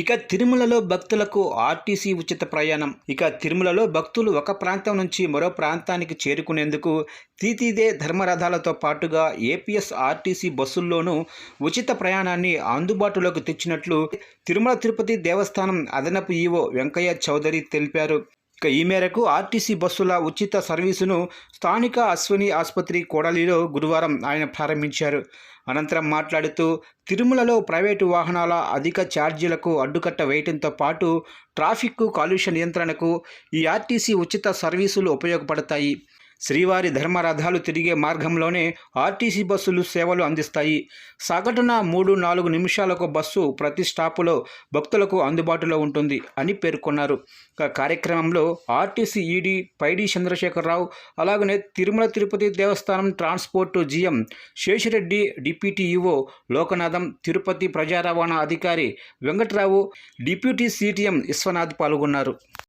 ఇక తిరుమలలో భక్తులకు ఆర్టీసీ ఉచిత ప్రయాణం. ఇక తిరుమలలో భక్తులు ఒక ప్రాంతం నుంచి మరో ప్రాంతానికి చేరుకునేందుకు తీతీదే ధర్మరథాలతో పాటుగా ఏపీఎస్ ఆర్టీసీ బస్సుల్లోనూ ఉచిత ప్రయాణాన్ని అందుబాటులోకి తెచ్చినట్లు తిరుమల తిరుపతి దేవస్థానం అదనపు ఈవో వెంకయ్య చౌదరి తెలిపారు. ఇక ఈ మేరకు ఆర్టీసీ బస్సుల ఉచిత సర్వీసును స్థానిక అశ్విని ఆసుపత్రి కోడలిలో గురువారం ఆయన ప్రారంభించారు. అనంతరం మాట్లాడుతూ తిరుమలలో ప్రైవేటు వాహనాల అధిక ఛార్జీలకు అడ్డుకట్ట వేయటంతో పాటు ట్రాఫిక్ కాలుష్య నియంత్రణకు ఈ ఆర్టీసీ ఉచిత సర్వీసులు ఉపయోగపడతాయి. శ్రీవారి ధర్మరథాలు తిరిగే మార్గంలోనే ఆర్టీసీ బస్సులు సేవలు అందిస్తాయి. సగటున మూడు నాలుగు నిమిషాలకు బస్సు ప్రతి స్టాపులో భక్తులకు అందుబాటులో ఉంటుంది అని పేర్కొన్నారు. కార్యక్రమంలో ఆర్టీసీ ఈడీ పైడి చంద్రశేఖరరావు అలాగనే తిరుమల తిరుపతి దేవస్థానం transport GM Seshireddy deputy EO Lokanatham Tirupati ప్రజా రవాణా అధికారి వెంకట్రావు డిప్యూటీ సిటిఎం విశ్వనాథ్ పాల్గొన్నారు.